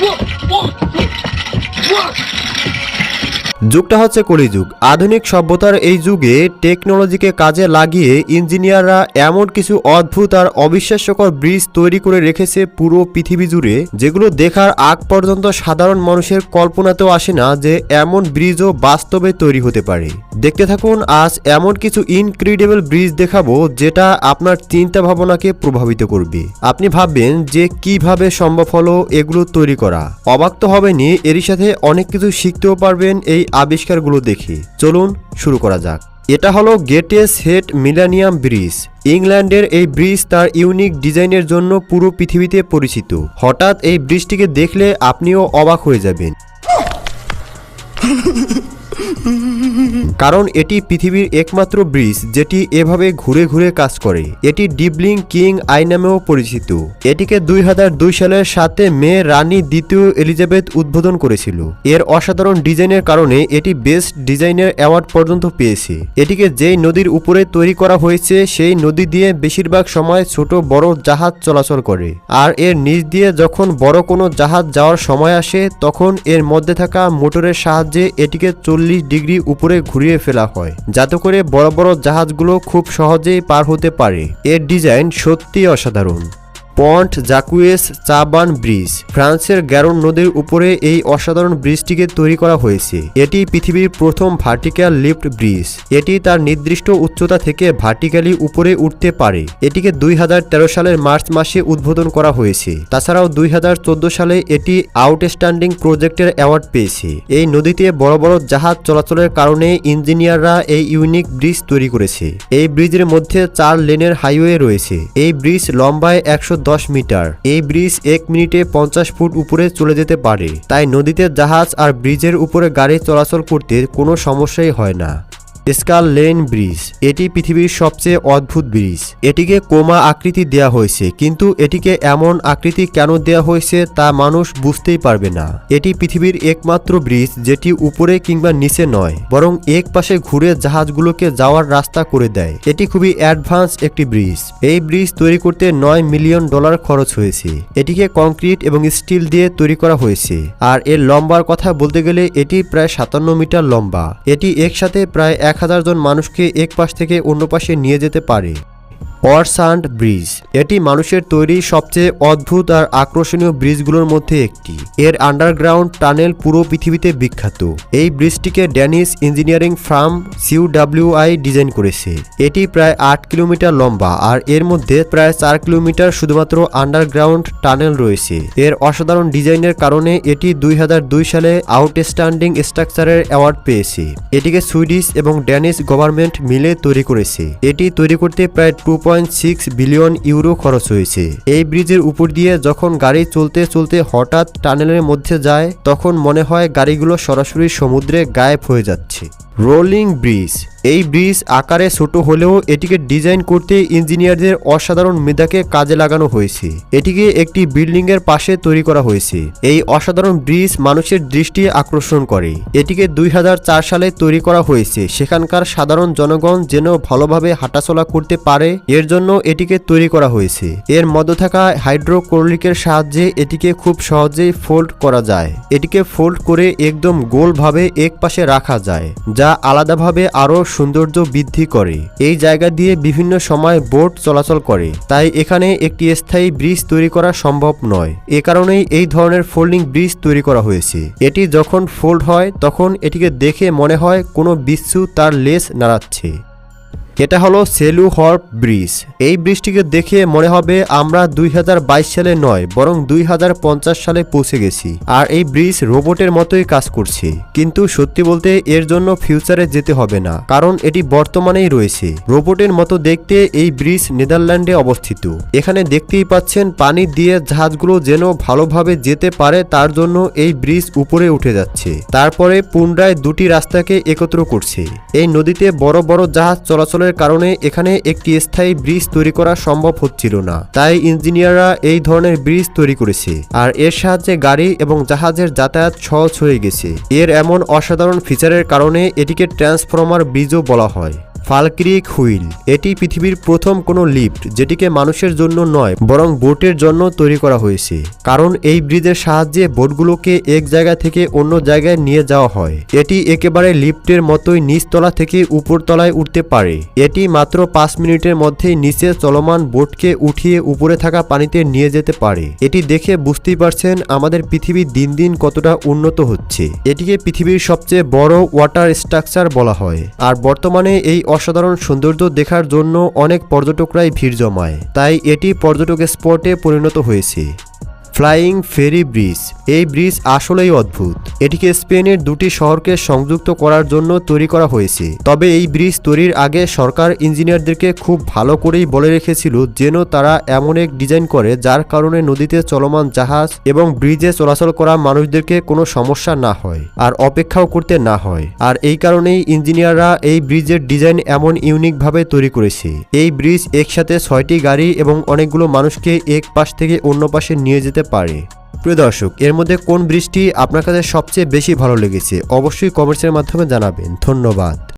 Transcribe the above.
我我我。我 যুগটা হচ্ছে কলিযুগ। আধুনিক সভ্যতার এই যুগে টেকনোলজিকে কাজে লাগিয়ে ইঞ্জিনিয়াররা এমন কিছু অদ্ভুত আর অবিশ্বাস্যকর ব্রিজ তৈরি করে রেখেছে পুরো পৃথিবী জুড়ে, যেগুলো দেখার আগ পর্যন্ত সাধারণ মানুষের কল্পনাতেও আসে না যে এমন ব্রিজও বাস্তবে তৈরি হতে পারে। দেখতে থাকুন, আজ এমন কিছু ইনক্রেডিবল ব্রিজ দেখাবো যেটা আপনার চিন্তা ভাবনাকে প্রভাবিত করবে। আপনি ভাববেন যে কীভাবে সম্ভব হলো এগুলো তৈরি করা। অবাক তো হবেনি এরই সাথে অনেক কিছু শিখতেও পারবেন এই আবিষ্কারগুলো দেখি। চলুন শুরু করা যাক। এটা হলো গেটেস হেড মিলানিয়াম ব্রিজ। ইংল্যান্ডের এই ব্রিজ তার ইউনিক ডিজাইনের জন্য পুরো পৃথিবীতে পরিচিত। হঠাৎ এই ব্রিজটিকে দেখলে আপনিও অবাক হয়ে যাবেন। কারণ এটি পৃথিবীর একমাত্র ব্রিজ যেটি এভাবে ঘুরে ঘুরে কাজ করে। এটি ডিবলিং কিং আই নামেও পরিচিত। এটিকে দুই সালের সাথে মে রানী দ্বিতীয় এলিজাবেথ উদ্বোধন করেছিল। এর অসাধারণ ডিজাইনের কারণে এটি বেস্ট ডিজাইনের অ্যাওয়ার্ড পর্যন্ত পেয়েছে। এটিকে যেই নদীর উপরে তৈরি করা হয়েছে, সেই নদী দিয়ে বেশিরভাগ সময় ছোট বড় জাহাজ চলাচল করে। আর এর নিচ দিয়ে যখন বড় কোনো জাহাজ যাওয়ার সময় আসে, তখন এর মধ্যে থাকা মোটরের সাহায্যে এটিকে চল্লিশ ডিগ্রি উপরে ঘুরিয়ে ফেলা হয়। যাতে করে বড় বড় জাহাজগুলো খুব সহজেই পার হতে পারে। এর ডিজাইন সত্যি অসাধারণ। পন্ট জাকুয়েস চাবান ব্রিজ, ফ্রান্সের গ্যারন নদীর উপরে এই অসাধারণ ব্রিজটিকে তৈরি করা হয়েছে। এটি পৃথিবীর প্রথম ভার্টিক্যাল লিফট ব্রিজ। এটি তার নির্দিষ্ট উচ্চতা থেকে ভার্টিক্যালি উপরে উঠতে পারে। এটিকে দুই হাজার তেরো সালের মার্চ মাসে উদ্বোধন করা হয়েছে। তাছাড়াও দুই হাজার চোদ্দ সালে এটি আউটস্ট্যান্ডিং প্রজেক্টের অ্যাওয়ার্ড পেয়েছে। এই নদীতে বড় বড় জাহাজ চলাচলের কারণে ইঞ্জিনিয়াররা এই ইউনিক ব্রিজ তৈরি করেছে। এই ব্রিজের মধ্যে চার লেনের হাইওয়ে রয়েছে। এই ব্রিজ লম্বায় একশো দশ মিটার। এই ব্রিজ এক মিনিটে পঞ্চাশ ফুট উপরে চলে যেতে পারে। তাই নদীতে জাহাজ আর ব্রিজের উপরে গাড়ি চলাচল করতে কোনো সমস্যাই হয় না। Scale Lane bridge. এটি পৃথিবীর সবচেয়ে অদ্ভুত ব্রিজ। এটিকে কোমা আকৃতি দেয়া হয়েছে, কিন্তু এটিকে এমন আকৃতি কেন দেয়া হয়েছে তা মানুষ বুঝতেই পারবে না। এটি পৃথিবীর একমাত্র ব্রিজ যেটি উপরে কিংবা নিচে নয়, বরং এক পাশে ঘুরে জাহাজগুলোকে যাওয়ার রাস্তা করে দেয়। এটি খুবই অ্যাডভান্স একটি ব্রিজ। এই ব্রিজ তৈরি করতে নয় মিলিয়ন ডলার খরচ হয়েছে। এটিকে কংক্রিট এবং স্টিল দিয়ে তৈরি করা হয়েছে। আর এর লম্বার কথা বলতে গেলে এটি প্রায় সাতান্ন মিটার লম্বা। এটি একসাথে প্রায় এক হাজার জন মানুষকে এক পাশ থেকে অন্য পাশে নিয়ে যেতে পারে। অরসান্ড ব্রিজ এটি মানুষের তৈরি সবচেয়ে অদ্ভুত আর আকর্ষণীয় ব্রিজগুলোর মধ্যে একটি। এর আন্ডারগ্রাউন্ড টানেল পুরো পৃথিবীতে বিখ্যাত। এই ব্রিজটিকে Danish engineering firm CWI design করেছে। এটি প্রায় আট কিলোমিটার লম্বা আর এর মধ্যে প্রায় চার কিলোমিটার শুধুমাত্র আন্ডারগ্রাউন্ড টানেল রয়েছে। এর অসাধারণ ডিজাইনের কারণে এটি দুই হাজার দুই সালে আউটস্ট্যান্ডিং স্ট্রাকচারের অ্যাওয়ার্ড পেয়েছে। এটিকে সুইডিশ এবং ড্যানিশ গভর্নমেন্ট মিলে তৈরি করেছে। এটি তৈরি করতে প্রায় two point six billion euro খরচ হয়েছে। এই ব্রিজের উপর দিয়ে যখন গাড়ি চলতে চলতে হঠাৎ টানেলের মধ্যে যায়, তখন মনে হয় গাড়িগুলো সরাসরি সমুদ্রে গায়েব হয়ে যাচ্ছে। রোলিং ব্রিজ এই ব্রিজ আকারে ছোট হলেও এটিকে ডিজাইন করতে ইঞ্জিনিয়ারদের অসাধারণ মেধাকে কাজে লাগানো হয়েছে। এটিকে একটি বিল্ডিং এর পাশে তৈরি করা হয়েছে। এই অসাধারণ ব্রিজ মানুষের দৃষ্টি আকর্ষণ করে। এটিকে দুই হাজার চার সালে তৈরি করা হয়েছে। সেখানকার সাধারণ জনগণ যেন ভালোভাবে হাঁটাচলা করতে পারে, এর জন্য এটিকে তৈরি করা হয়েছে। এর মধ্যে থাকা হাইড্রোক্লোরিকের সাহায্যে এটিকে খুব সহজেই ফোল্ড করা যায়। এটিকে ফোল্ড করে একদম গোলভাবে এক পাশে রাখা যায়, যা আলাদাভাবে আরও সৌন্দর্য বৃদ্ধি করে। এই জায়গা দিয়ে বিভিন্ন সময় বোট চলাচল করে। তাই এখানে একটি স্থায়ী ব্রিজ তৈরি করা সম্ভব নয়। এ কারণেই এই ধরনের ফোল্ডিং ব্রিজ তৈরি করা হয়েছে। এটি যখন ফোল্ড হয়, তখন এটিকে দেখে মনে হয় কোনো বিচ্ছু তার লেস নাড়াচ্ছে। এটা হলো সেলু হর্প ব্রিজ। এই ব্রিজটিকে দেখে মনে হবে আমরা দুই হাজার বাইশ সালে নয়, বরং দুই হাজার পঞ্চাশ সালে পৌঁছে গেছি। আর এই ব্রিজ রোবটের মতোই কাজ করছে। কিন্তু সত্যি বলতে এর জন্য ফিউচারে যেতে হবে না, কারণ এটি বর্তমানেই রয়েছে। রোবটের মতো দেখতে এই ব্রিজ নেদারল্যান্ডে অবস্থিত। এখানে দেখতেই পাচ্ছেন পানি দিয়ে জাহাজগুলো যেন ভালোভাবে যেতে পারে তার জন্য এই ব্রিজ উপরে উঠে যাচ্ছে। তারপরে পুনরায় দুটি রাস্তাকে একত্র করছে। এই নদীতে বড় বড় জাহাজ চলাচলের কারণে এখানে একটি স্থায়ী ব্রিজ তৈরি করা সম্ভব হচ্ছিল না। তাই ইঞ্জিনিয়াররা এই ধরনের ব্রিজ তৈরি করেছে। আর এর সাহায্যে গাড়ি এবং জাহাজের যাতায়াত সহজ হয়ে গেছে। এর এমন অসাধারণ ফিচারের কারণে এটিকে ট্রান্সফরমার ব্রিজও বলা হয়। Falkirk wheel. এটি পৃথিবীর প্রথম কোনো লিফট যেটিকে মানুষের জন্য নয়, বরং বোটের জন্য তৈরি করা হয়েছে। কারণ এই ব্রিজের সাহায্যে বোটগুলোকে এক জায়গা থেকে অন্য জায়গায় নিয়ে যাওয়া হয়। এটি একেবারে লিফটের মতোই নিচতলা থেকে উপরতলায় উঠতে পারে। এটি মাত্র পাঁচ মিনিটের মধ্যেই নিচে চলমান বোটকে উঠিয়ে উপরে থাকা পানিতে নিয়ে যেতে পারে। এটি দেখে বুঝতেই পারছেন আমাদের পৃথিবী দিন দিন কতটা উন্নত হচ্ছে। এটিকে পৃথিবীর সবচেয়ে বড় ওয়াটার স্ট্রাকচার বলা হয়। আর বর্তমানে এই অসাধারণ সৌন্দর্য দেখার জন্য অনেক পর্যটকরাই ভিড় জমায় তাই এটি পর্যটক স্পটে পরিণত হয়েছে। Flying ferry bridge. এই ব্রিজ আসলেই অদ্ভুত। এটিকে স্পেনের দুটি শহরকে সংযুক্ত করার জন্য তৈরি করা হয়েছে। তবে এই ব্রিজ তৈরির আগে সরকার ইঞ্জিনিয়ারদেরকে খুব ভালো করেই বলে রেখেছিল যেন তারা এমন এক ডিজাইন করে যার কারণে নদীতে চলমান জাহাজ এবং ব্রিজে চলাচল করা মানুষদেরকে কোনো সমস্যা না হয় আর অপেক্ষাও করতে না হয়। আর এই কারণেই ইঞ্জিনিয়াররা এই ব্রিজের ডিজাইন এমন ইউনিকভাবে তৈরি করেছে। এই ব্রিজ একসাথে ছয়টি গাড়ি এবং অনেকগুলো মানুষকে এক পাশ থেকে অন্য পাশে নিয়ে যেতে পারে। প্রিয় দর্শক, এর মধ্যে কোন বৃষ্টি আপনার কাছে সবচেয়ে বেশি ভালো লেগেছে? অবশ্যই কমেন্টসের মাধ্যমে জানাবেন। ধন্যবাদ।